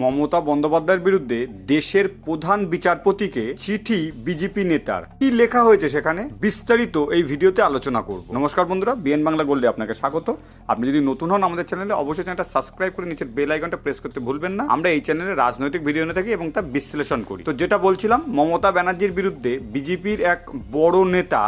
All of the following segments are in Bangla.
মমতা বন্দ্যোপাধ্যায়ের বিরুদ্ধে দেশের প্রধান বিচারপতিকে চিঠি বিজেপি নেতার। কি লেখা হয়েছে সেখানে? বিস্তারিত এই ভিডিওতে আলোচনা করব। নমস্কার বন্ধুরা, বিএন বাংলা গোল্ডে আপনাকে স্বাগত। আপনি যদি নতুন হন আমাদের চ্যানেলে, অবশ্যই চ্যানেলটা সাবস্ক্রাইব করে নিচের বেল আইকনটা প্রেস করতে ভুলবেন না। আমরা এই চ্যানেলে রাজনৈতিক ভিডিও নিয়ে থাকি এবং তা বিশ্লেষণ করি। তো যেটা বলছিলাম, মমতা ব্যানার্জির বিরুদ্ধে বিজেপির এক বড় নেতা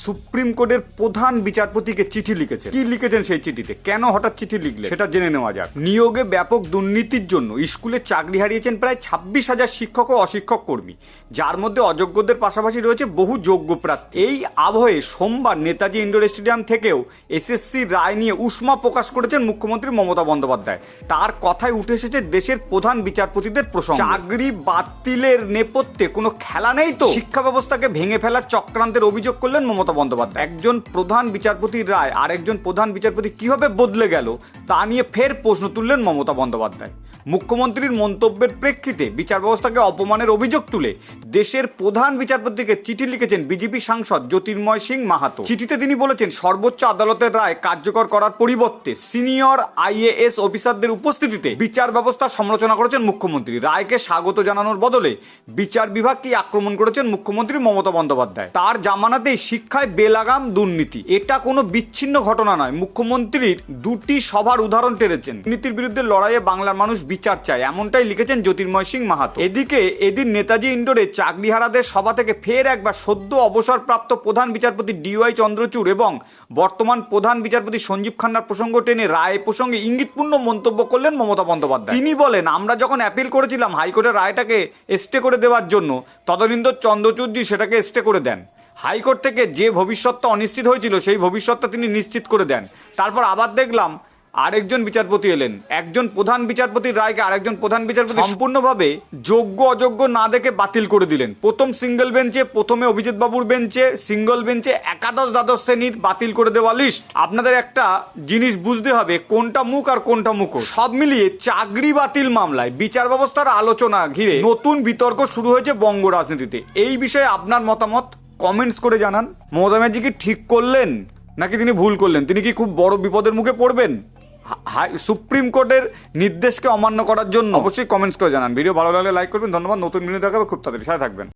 সুপ্রিম কোর্টের প্রধান বিচারপতিকে চিঠি লিখেছেন। কি লিখেছেন সেই চিঠিতে? কেন হঠাৎ চিঠি লিখলেন? সেটা জেনে নেওয়া যাক। নিয়োগে ব্যাপক দুর্নীতির জন্য স্কুলে চাকরি হারিয়েছেন প্রায় ছাব্বিশ হাজার শিক্ষক ও অশিক্ষক কর্মী। যার মধ্যে অযোগ্যদের পাশাপাশি রয়েছে বহু যোগ্য প্রার্থী। এই আবহে সোমবার নেতাজি ইন্ডোর স্টেডিয়াম থেকেও এসএসসি রায় নিয়ে উষ্মা প্রকাশ করেছেন মুখ্যমন্ত্রী মমতা বন্দ্যোপাধ্যায়। তার কথায় উঠে এসেছে দেশের প্রধান বিচারপতিদের প্রসঙ্গ। চাকরি বাতিলের নেপথ্যে কোনো খেলা নেই তো? শিক্ষা ব্যবস্থাকে ভেঙে ফেলার চক্রান্তের অভিযোগ করলেন মমতা বন্দ্যোপাধ্যায়। একজন প্রধান বিচারপতির রায় আর একজন প্রধান বিচারপতি কীভাবে বদলে গেল, তা নিয়ে ফের প্রশ্ন তুললেন মমতা বন্দ্যোপাধ্যায়। মুখ্যমন্ত্রীর মন্তব্যের প্রেক্ষিতে বিচার ব্যবস্থাকে অপমানের অভিযোগ তুলে দেশের প্রধান বিচারপতিকে চিঠি লিখেছেন বিজেপি সাংসদ জ্যোতির্ময় সিং মাহাতো। চিঠিতে তিনি বলেছেন, সর্বোচ্চ আদালতের রায় কার্যকর করার পরিবর্তে সিনিয়র আইএএস অফিসারদের উপস্থিতিতে বিচার ব্যবস্থার সমালোচনা করেছেন মুখ্যমন্ত্রী। রায়কে স্বাগত জানানোর বদলে বিচার বিভাগকেই আক্রমণ করেছেন মুখ্যমন্ত্রী মমতা বন্দ্যোপাধ্যায়। তার জামানাতেই শিক্ষায় বেলাগাম দুর্নীতি। এটা কোনো বিচ্ছিন্ন ঘটনা নয়। মুখ্যমন্ত্রীর দুটি সভার উদাহরণ টেনেছেন। দুর্নীতির বিরুদ্ধে লড়াইয়ে বাংলার মানুষ বিচার চায়, এমনটাই লিখেছেন জ্যোতির্ময় সিং মাহাতো। এদিকে এদিন নেতাজি ইন্ডোরে চাকরিহারাদের সভা থেকে ফের একবার সদ্য অবসরপ্রাপ্ত প্রধান বিচারপতি ডিওয়াই চন্দ্রচূড় এবং বর্তমান প্রধান বিচারপতি সঞ্জীব খান্নার প্রসঙ্গ টেনে রায় প্রসঙ্গে ইঙ্গিতপূর্ণ মন্তব্য করলেন মমতা বন্দ্যোপাধ্যায়। তিনি বলেন, আমরা যখন অ্যাপিল করেছিলাম হাইকোর্টের রায়টাকে স্টে করে দেওয়ার জন্য, তদনীন্দর চন্দ্রচূড়জি সেটাকে স্টে করে দেন। হাইকোর্ট থেকে যে ভবিষ্যৎটা অনিশ্চিত হয়েছিল, সেই ভবিষ্যৎটা তিনি নিশ্চিত করে দেন। তারপর আবার দেখলাম আরেকজন বিচারপতি এলেন। একজন প্রধান বিচারপতির রায়কে আরেকজন প্রধান বিচারপতি সম্পূর্ণভাবে যোগ্য অযোগ্য না দেখে বাতিল করে দিলেন। প্রথম সিঙ্গেল বেঞ্চে প্রথমে অভিজিৎ বাবুর বেঞ্চে সিঙ্গল বেঞ্চে একাদশ দ্বাদশ শ্রেণির বাতিল করে দেওয়া লিস্ট আপনাদের একটা জিনিস বুঝতে হবে কোনটা মুখ আর কোনটা মুখ সব মিলিয়ে চাকরি বাতিল মামলায় বিচার ব্যবস্থার আলোচনা ঘিরে নতুন বিতর্ক শুরু হয়েছে বঙ্গ রাজনীতিতে। এই বিষয়ে আপনার মতামত কমেন্টস করে জানান। মমতা ব্যানার্জি কি ঠিক করলেন নাকি তিনি ভুল করলেন? তিনি কি খুব বড় বিপদের মুখে পড়বেন? হাই, সুপ্রিম কোর্টের নির্দেশকে অমান্য করার জন্য অবশ্যই কমেন্টস করে জানান। ভিডিও ভালো লাগলে লাইক করবেন। ধন্যবাদ। নতুন ভিডিও দেখাবে। খুব তাড়াতাড়ি সাথে থাকবেন।